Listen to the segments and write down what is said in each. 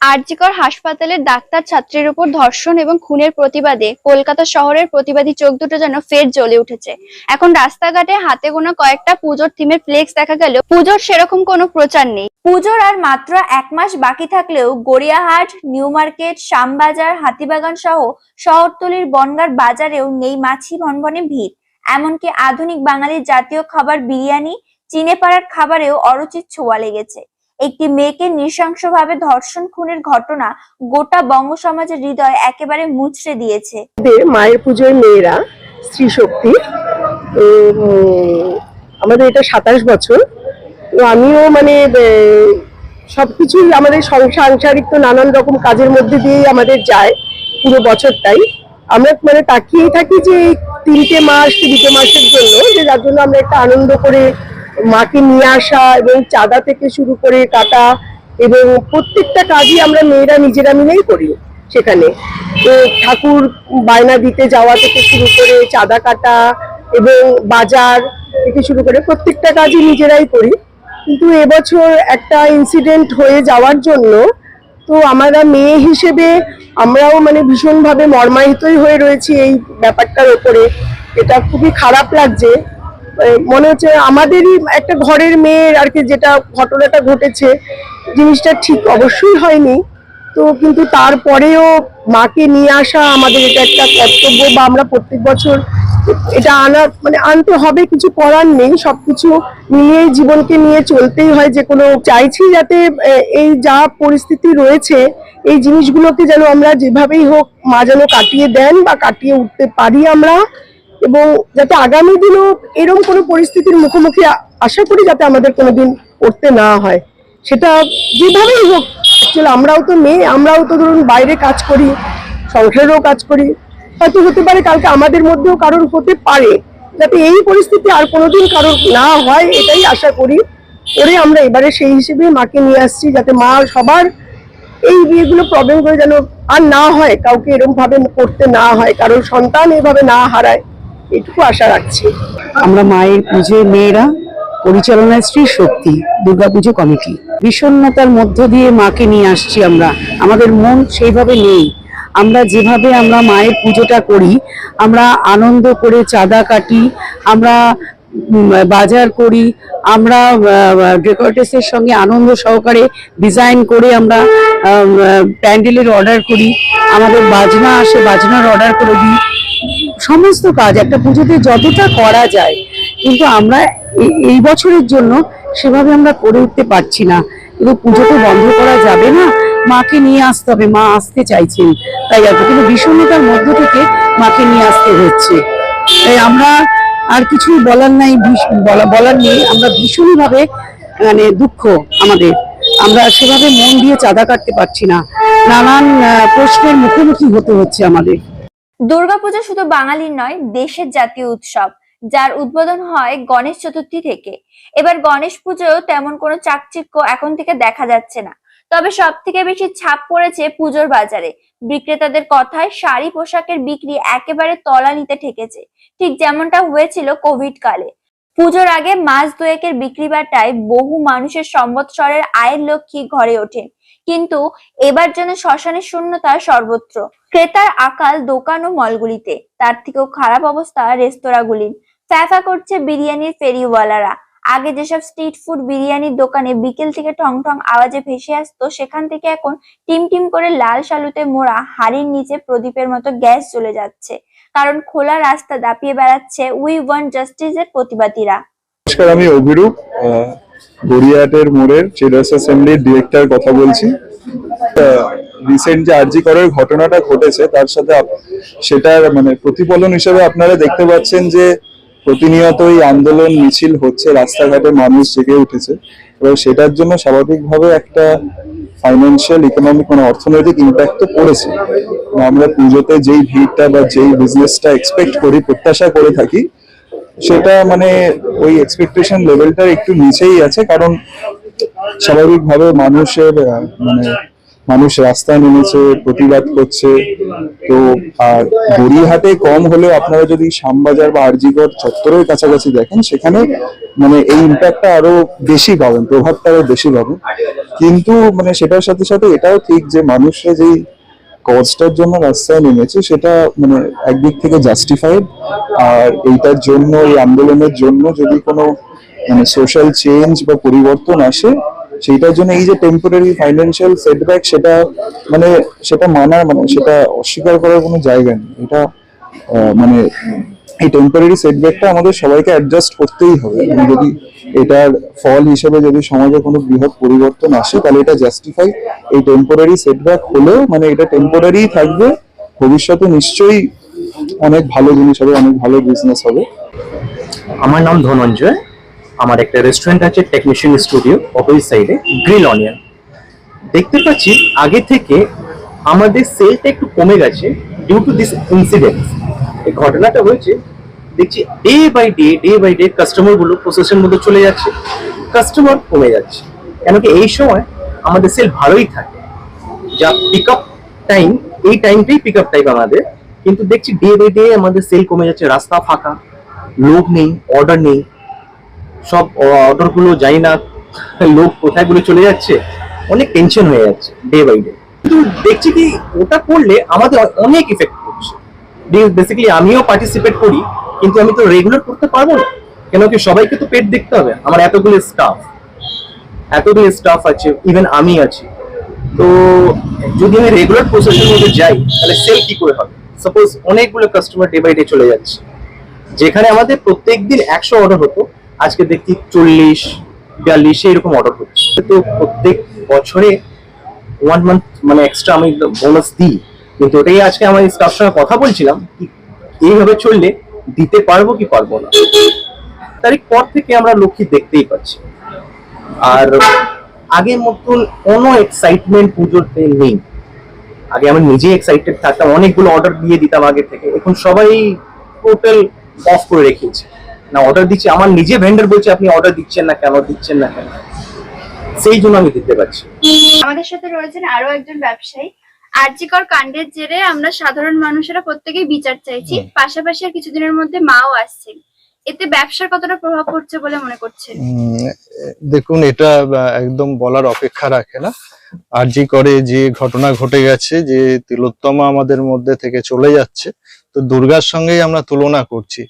আরজিকর হাসপাতালের ডাক্তার ছাত্রীর উপর ধর্ষণ এবং খুনের প্রতিবাদে কলকাতা শহরের প্রতিবাদী চোখ দুটো যেন ফের জ্বলে উঠেছে। এখন রাস্তাঘাটে হাতে গোনা কয়েকটা পুজোর থিমের ফ্লেক্স দেখা গেল পুজোর সেরকম কোনো প্রচার নেই। পুজোর আর মাত্র এক মাস বাকি থাকলেও গড়িয়াহাট, নিউ মার্কেট, শ্যামবাজার, হাতিবাগান সহ শহরতলির বনগার বাজারেও নেই মাছি ভনভনে ভিড়। এমনকি আধুনিক বাঙালির জাতীয় খাবার বিরিয়ানি, চিনেপাড়ার খাবারেও অরুচির ছোঁয়া লেগেছে। একটি মেয়েকে নৃশংসভাবে ধর্ষণ খুনের ঘটনা গোটা বঙ্গ সমাজের হৃদয় একেবারে মুচড়ে দিয়েছে। মায়ের পুজোর মেয়েরা স্ত্রী শক্তি আমাদের এটা সাতাশ বছর। তো আমিও মানে সবকিছুই আমাদের সাংসারিক তো নানান রকম কাজের মধ্যে দিয়েই আমাদের যায় পুরো বছরটাই। আমরা মানে তাকিয়েই থাকি যে তিনটে মাস দুটো মাসের জন্য, যে যার জন্য আমরা একটা আনন্দ করে মাকে নিয়ে আসা এবং চাঁদা থেকে শুরু করে কাটা এবং প্রত্যেকটা কাজই আমরা মেয়েরা নিজেরা মিলেই করি সেখানে। তো ঠাকুর বায়না দিতে যাওয়া থেকে শুরু করে চাঁদা কাটা এবং বাজার থেকে শুরু করে প্রত্যেকটা কাজই নিজেরাই করি। কিন্তু এবছর একটা ইনসিডেন্ট হয়ে যাওয়ার জন্য তো আমরা মেয়ে হিসেবে আমরাও মানে ভীষণভাবে মর্মাহিতই হয়ে রয়েছি এই ব্যাপারটার ওপরে। এটা খুবই খারাপ লাগছে। মনে হচ্ছে আমাদেরই একটা ঘরের মেয়ের আর কি যেটা ঘটনাটা ঘটেছে, জিনিসটা ঠিক অবশ্যই হয়নি। তো কিন্তু তারপরেও মাকে নিয়ে আসা আমাদের এটা একটা কর্তব্য বা আমরা প্রত্যেক বছর এটা আনা মানে আনতে হবে, কিছু করার নেই, সবকিছু নিয়ে জীবনকে নিয়ে চলতেই হয়, যে কোনো চাইছি যাতে এই যা পরিস্থিতি রয়েছে, এই জিনিসগুলোকে যেন আমরা যেভাবেই হোক মা যেন কাটিয়ে দেন বা কাটিয়ে উঠতে পারি আমরা এবং যাতে আগামী দিনেও এরকম কোনো পরিস্থিতির মুখোমুখি আশা করি যাতে আমাদের কোনোদিন করতে না হয়। সেটা যেভাবেই হোক অ্যাকচুয়ালি আমরাও তো মেয়ে, আমরাও তো ধরুন বাইরে কাজ করি, সংসারেরও কাজ করি। হয়তো হতে পারে কালকে আমাদের মধ্যেও কারোর হতে পারে। যাতে এই পরিস্থিতি আর কোনোদিন কারোর না হয়, এটাই আশা করি। করে আমরা এবারে সেই হিসেবে মাকে নিয়ে আসছি, যাতে মা সবার এই বিয়েগুলো প্রবলেম করে যেন আর না হয়, কাউকে এরকম ভাবে করতে না হয় কারণ সন্তান এভাবে না হারায়। এটুকু আশা রাখছি। আমরা মায়ের পুজোর মেয়েরা পরিচালনায় শ্রী শক্তি দুর্গাপুজো কমিটি। বিষণ্নতার মধ্য দিয়ে মাকে নিয়ে আসছি আমরা। আমাদের মন সেইভাবে নেই। আমরা যেভাবে আমরা মায়ের পুজোটা করি, আমরা আনন্দ করে চাঁদা কাটি, আমরা বাজার করি, আমরা ডেকোরেটার্সের সঙ্গে আনন্দ সহকারে ডিজাইন করে আমরা প্যান্ডেলের অর্ডার করি। আমাদের বাজনা আসে, বাজনার অর্ডার করে দিই। সমস্ত কাজ, একটা পুজোতে যতটা করা যায়, কিন্তু আমরা এই বছরের জন্য সেভাবে আমরা করে উঠতে পারছি না। কিন্তু পুজো তো বন্ধ করা যাবে না। মাকে নিয়ে আসতে হবে, মা আসতে চাইছেন, তাই আর। কিন্তু বিষণ্ণতার মধ্য থেকে মাকে নিয়ে আসতে হচ্ছে। তাই আমরা আর কিছুই বলার নাই বলার নেই। আমরা ভীষণভাবে মানে দুঃখ আমাদের। আমরা সেভাবে মন দিয়ে চাঁদা কাটতে পারছি না। নানান প্রশ্নের মুখোমুখি হতে হচ্ছে আমাদের। দুর্গাপূজা শুধু বাঙালির নয়, দেশের জাতীয় উৎসব, যার উদ্বোধন হয় গণেশ চতুর্থী থেকে। এবার গণেশ পুজোও তেমন কোনো চাকচিক্য এখন থেকে দেখা যাচ্ছে না। তবে সব থেকে বেশি ছাপ পড়েছে পুজোর বাজারে। বিক্রেতাদের কথায় শাড়ি পোশাকের বিক্রি একেবারে তলানিতে ঠেকেছে। ঠিক যেমনটা হয়েছিল কোভিড কালে। পুজোর আগে মাস দুয়েকের বিক্রি বাটায় বহু মানুষের সম্বৎসরের আয়ের লক্ষ্মী ঘরে ওঠেন। কিন্তু এবার যেন শ্মশানের শূন্যতা সর্বত্র। ক্রেতার আকাল, দোকান ও মলগুলিতে। তার থেকেও খারাপ অবস্থা রেস্তোরাঁগুলির। ফ্যাফা করছে বিরিয়ানির ফেরিওয়ালারা। আগে যেসব স্ট্রিট ফুড বিরিয়ানির দোকানে বিকেল থেকে ঠং ঠং আওয়াজে ভেসে আসতো, সেখান থেকে এখন টিম টিম করে লাল শালুতে মোড়া হাড়ির নিচে প্রদীপের মতো গ্যাস চলে যাচ্ছে। কারণ খোলা রাস্তা দাপিয়ে বেড়াচ্ছে উই ওয়ান্ট জাস্টিসের প্রতিবাদীরা। নমস্কার, আমি অভিরূপ গড়িয়াহাটের মোড়ের ট্রেডার্স অ্যাসেম্বলির ডিরেক্টর কথা বলছি। রিসেন্ট যে আরজি করার ঘটনাটা ঘটেছে, তার সাথে সেটার মানে প্রতিফলন হিসেবে আপনারা দেখতে পাচ্ছেন যে প্রতিনিয়তই আন্দোলন, মিছিল হচ্ছে, রাস্তাঘাটে মানুষ জেগে উঠেছে। এবং সেটার জন্য স্বাভাবিকভাবে একটা ফাইন্যান্সিয়াল ইকোনমিক মানে অর্থনৈতিক ইম্প্যাক্ট তো পড়েছে। আমরা পুজোতে যেই ভিড়টা বা যেই বিজনেসটা এক্সপেক্ট করি, প্রত্যাশা করে থাকি, সেটা মানে ওই এক্সপেকটেশন লেভেলটা একটু নিচেই আছে। কারণ স্বাভাবিকভাবে মানুষের মানে মানুষ রাস্তায় নেমেছে, প্রতিবাদ করছে। তো, আর গড়িয়াহাটে কম হলেও আপনারা যদি শ্যামবাজার বা আরজিগড় চত্বরের কাছাকাছি দেখেন, সেখানে মানে এই ইম্প্যাক্টটা আরও বেশি পাবেন, প্রভাবটা আরও বেশি পাবেন। কিন্তু মানে সেটার সাথে সাথে এটাও ঠিক যে মানুষরা যেই কজটার জন্য রাস্তায় নেমেছে, সেটা মানে একদিক থেকে জাস্টিফাইড আর এইটার জন্য, এই আন্দোলনের জন্য যদি কোনো মানে সোশ্যাল চেঞ্জ বা পরিবর্তন আসে সেইটার জন্য এই যে টেম্পোরারি ফাইন্যান্সিয়াল সেটব্যাক সেটা মানে সেটা মানার মানে সেটা অস্বীকার করার কোনো জায়গা নেই। এটা মানে এই টেম্পোরারি সেটব্যাকটা আমাদের সবাইকে অ্যাডজাস্ট করতেই হবে। যদি এটার ফল হিসেবে যদি সমাজে কোনো বৃহৎ পরিবর্তন আসে, তাহলে এটা জাস্টিফাই এই টেম্পোরারি সেটব্যাক হলেও মানে এটা টেম্পোরারি থাকবে, ভবিষ্যতে নিশ্চয়ই অনেক ভালো জিনিস হবে, অনেক ভালো বিজনেস হবে। আমার নাম ধনঞ্জয়। আমার একটা রেস্টুরেন্ট আছে টেকনিশিয়ান স্টুডিও অপোজিট সাইডে গ্রিল অনিয়ন দেখতে পাচ্ছি, আগে থেকে আমাদের সেলটা একটু কমে গেছে ডিউ টু দিস ইনসিডেন্ট এই ঘটনাটা হয়েছে, দেখছি day by day day by day কাস্টমারগুলো প্রসেসের মধ্যে চলে যাচ্ছে কাস্টমার কমে যাচ্ছে। কেন কি এই সময় আমাদের সেল ভালোই থাকে। যা পিক আপ টাইম এই টাইমটাই পিক আপ টাইম আমাদের। কিন্তু দেখছি ডে বাই ডে আমাদের সেল কমে যাচ্ছে, রাস্তা ফাঁকা, লোক নেই অর্ডার নেই। সব অর্ডারগুলো যাই না, লোক কোথায়গুলো চলে যাচ্ছে, অনেক টেনশন হয়ে যাচ্ছে ডে বাই ডে কিন্তু দেখছি কি, ওটা করলে আমাদের অনেক ইফেক্ট করছে। বেসিক্যালি আমিও পার্টিসিপেট করি, কিন্তু আমি তো রেগুলার করতে পারব না। কেন কি সবাইকে তো পেট দেখতে হবে, আমার এতগুলো স্টাফ এতগুলো স্টাফ আছে ইভেন আমি আছি। তো যদি আমি রেগুলার প্রসেসের মধ্যে যাই, তাহলে সেল কি করে হবে? সাপোজ অনেকগুলো কাস্টমার ডে বাই ডে চলে যাচ্ছে। যেখানে আমাদের প্রত্যেকদিন একশো অর্ডার হতো আজকে দেখছি চল্লিশ, বিয়াল্লিশ এরকম অর্ডার হচ্ছে তো প্রত্যেক বছরে ওয়ান মান্থ মানে এক্সট্রা আমি বোনাস দিই। কিন্তু ওটাই আজকে আমার স্টাফ সঙ্গে কথা বলছিলাম কি এইভাবে চললে দিতে পারব কি পারব না? তারিখ পর থেকে আমরা লক্ষ্মী দেখতেই পাচ্ছি। আর আগের মতন কোনো এক্সাইটমেন্ট পুজোতে নেই। আগে আমি নিজে এক্সাইটেড থাকতাম, অনেকগুলো অর্ডার দিয়ে দিতাম আগে থেকে। এখন সবাই টোটাল অফ করে রেখেছে। না অর্ডার দিচ্ছি। আমার নিজে ভেন্ডার বলছে আপনি অর্ডার দিচ্ছেন না কেন দিচ্ছেন না কেন? সেই জন্য আমি দিতে পারছি আমাদের সাথে রয়েছেন আরও একজন ব্যবসায়ী। আর্যিকর কাণ্ডের জেরে আমরা সাধারণ মানুষেরা প্রত্যেকেই বিচার চাইছি। পাশাপাশি আর কিছুদিনের মধ্যে মাও আসছেন। এতে ব্যবসার কতটা প্রভাব পড়ছে বলে মনে করছেন? উম, দেখুন এটা একদম বলার অপেক্ষা রাখে না। আরজি করে যে ঘটনা ঘটে গেছে যে তিলোত্তমা আমাদের মধ্যে থেকে চলে যাচ্ছে তো দুর্গার সঙ্গেই আমরা তুলনা করছি।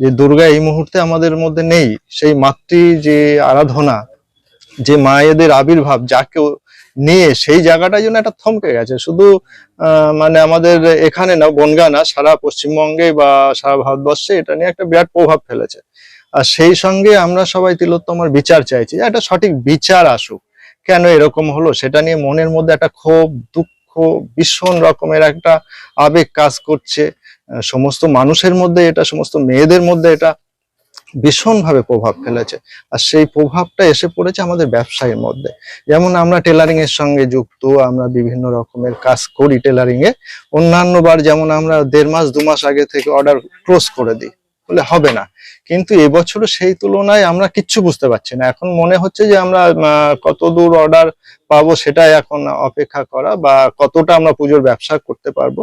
যে দুর্গা এই মুহূর্তে আমাদের মধ্যে নেই, সেই মাতৃ যে আরাধনা, যে মায়েদের আবির্ভাব যাকে নিয়ে সেই জায়গাটা যেন একটা থমকে গেছে। শুধু মানে আমাদের এখানে না, বনগা না, সারা পশ্চিমবঙ্গে বা সারা ভারতবর্ষে এটা নিয়ে একটা বিরাট প্রভাব ফেলেছে। আর সেই সঙ্গে আমরা সবাই তিলোত্তমার বিচার চাইছি, যে একটা সঠিক বিচার আসুক। কেন এরকম হলো? সেটা নিয়ে মনের মধ্যে একটা ক্ষোভ, দুঃখ, ভীষণ রকমের একটা আবেগ কাজ করছে। সমস্ত মানুষের মধ্যে এটা, সমস্ত মেয়েদের মধ্যে এটা ভীষণভাবে প্রভাব ফেলেছে। আর সেই প্রভাবটা এসে পড়েছে আমাদের ব্যবসায়ের মধ্যে। যেমন আমরা টেলারিং এর সঙ্গে যুক্ত, আমরা বিভিন্ন রকমের কাজ করি টেলারিং এ অন্যান্য বার যেমন আমরা দেড় মাস, দু মাস আগে থেকে অর্ডার ক্লোজ করে দিই। বলে হবে না। কিন্তু এবছরও সেই তুলনায় আমরা কিচ্ছু বুঝতে পারছি না। এখন মনে হচ্ছে যে আমরা কত দূর অর্ডার পাবো সেটাই এখন অপেক্ষা করা বা কতটা আমরা পুজোর ব্যবসা করতে পারব।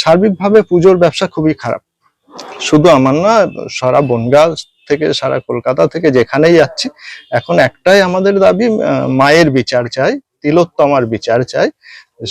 সার্বিকভাবে পুজোর ব্যবসা খুবই খারাপ। শুধু আমার না, সারা বনগাঁ থেকে, সারা কলকাতা থেকে যেখানেই যাচ্ছি, এখন একটাই আমাদের দাবি মায়ের বিচার চাই, তিলোত্তমার বিচার চাই।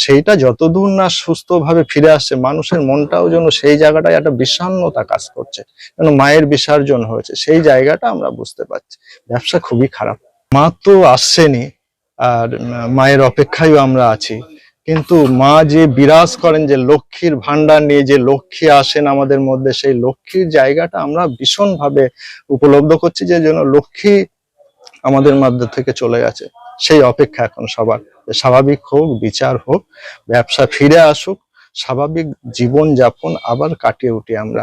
সেইটা যতদূর না সুস্থভাবে ফিরে আসছে, মানুষের মনটাও যেন সেই জায়গাটায় একটা বিষণ্ণতা কাজ করছে, যেন মায়ের বিসর্জন হয়েছে, সেই জায়গাটা আমরা বুঝতে পারছি। ব্যবসা খুবই খারাপ। মা তো আসছেনি আর মায়ের অপেক্ষায়ও আমরা আছি। কিন্তু মা যে বিরাজ করেন, যে লক্ষ্মীর ভান্ডার নিয়ে যে লক্ষ্মী আসেন আমাদের মধ্যে, সেই লক্ষ্মীর জায়গাটা আমরা ভীষণভাবে উপলব্ধ করছি যে যেন লক্ষ্মী আমাদের মধ্যে থেকে চলে গেছে। সেই অপেক্ষা এখন সবার। স্বাভাবিক হোক বিচার হোক ব্যবসা ফিরে আসুক স্বাভাবিক জীবন যাপন আবার কাটিয়ে উঠি আমরা।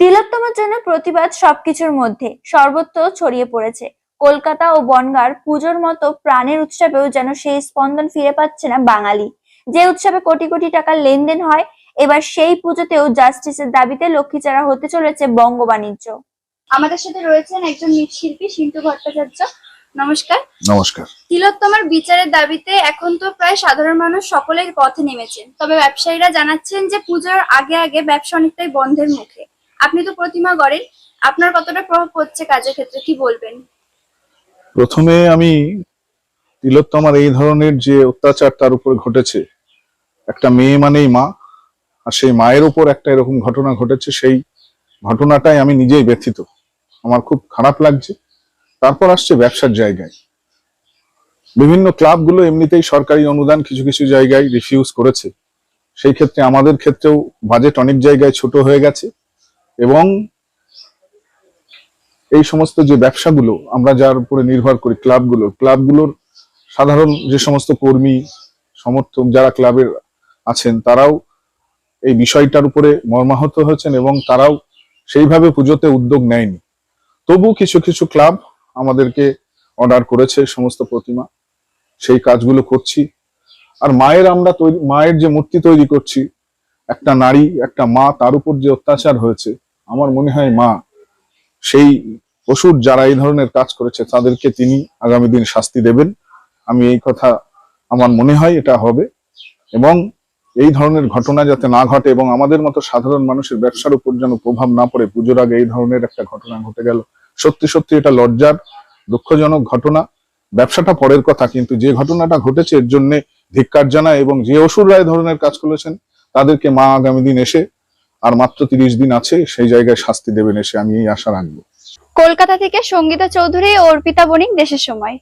তিলোত্তমার জন্য প্রতিবাদ সবকিছুর মধ্যে সর্বত্র ছড়িয়ে পড়েছে। কলকাতা ও বনগাঁর পুজোর মতো প্রাণের উৎসবেও যেন সেই স্পন্দন ফিরে পাচ্ছে না বাঙালি। যে উৎসবে কোটি কোটি টাকার লেনদেন হয় এবার সেই পুজোতেও জাস্টিসের দাবিতে লক্ষ্মীচারা হতে চলেছে বঙ্গ বাণিজ্য। আমাদের সাথে রয়েছেন একজন মৃৎশিল্পী শিল্পী ভট্টাচার্য। নমস্কার। নমস্কার। তিলোত্তমার বিচারের দাবিতে এখন তো প্রায় সাধারণ মানুষ সকলের পথে নেমেছেন। তবে ব্যবসায়ীরা জানাচ্ছেন যে পুজোর আগে আগে ব্যবসা অনেকটাই বন্ধের মুখে। আপনি তো প্রতিমা গড়েন আপনার কতটা প্রভাব পড়ছে কাজের ক্ষেত্রে কি বলবেন? প্রথমে আমি তিলোত্তমার এই ধরনের যে অত্যাচার তার উপর ঘটেছে একটা মেয়ে মানেই মা আর সেই মায়ের উপর একটা এরকম ঘটনা ঘটেছে সেই ঘটনাটাই আমি নিজেই ব্যথিত। আমার খুব খারাপ লাগছে। তারপর আসছে ব্যবসার জায়গায়। বিভিন্ন ক্লাবগুলো এমনিতেই সরকারি অনুদান কিছু কিছু জায়গায় রিফিউজ করেছে। সেই ক্ষেত্রে আমাদের ক্ষেত্রেও বাজেট অনেক জায়গায় ছোট হয়ে গেছে এবং এই সমস্ত যে ব্যবসাগুলো, আমরা যার উপরে নির্ভর করি ক্লাবগুলো, ক্লাবগুলোর সাধারণ যে সমস্ত কর্মী, সমর্থক যারা ক্লাবের আছেন, তারাও এই বিষয়টার উপরে মর্মাহত হয়েছেন এবং তারাও সেইভাবে পুজোতে উদ্যোগ নেয়নি। তবু কিছু কিছু ক্লাব আমাদেরকে অর্ডার করেছে সমস্ত প্রতিমা। সেই কাজগুলো করছি। আর মায়ের আমরা তৈরি মায়ের যে মূর্তি তৈরি করছি, একটা নারী, একটা মা, তার উপর যে অত্যাচার হয়েছে, আমার মনে হয় মা, সেই অসুর যারা এই ধরনের কাজ করেছে, তাদেরকে তিনি আগামী দিন শাস্তি দেবেন। আমি এই কথা আমার মনে হয় এটা হবে। এবং এই ধরনের ঘটনা যাতে না ঘটে এবং আমাদের মতো সাধারণ মানুষের ব্যবসার উপর যেন প্রভাব না পড়ে, পুজোর আগে এই ধরনের একটা ঘটনা ঘটে গেল। সত্যি সত্যি এটা লজ্জার, দুঃখজনক ঘটনা। ব্যবসাটা পরের কথা, কিন্তু যে ঘটনাটা ঘটেছে, এর জন্য ধিক্কার জানায় এবং যে অসুর রায় ধরনের কাজ করেছেন, তাদেরকে মা আগামী দিন এসে, আর মাত্র তিরিশ দিন আছে, সেই জায়গায় শাস্তি দেবেন এসে আমি এই আশা রাখব। কলকাতা থেকে সঙ্গীতা চৌধুরী, অর্পিতা বণিক, দেশের সময়।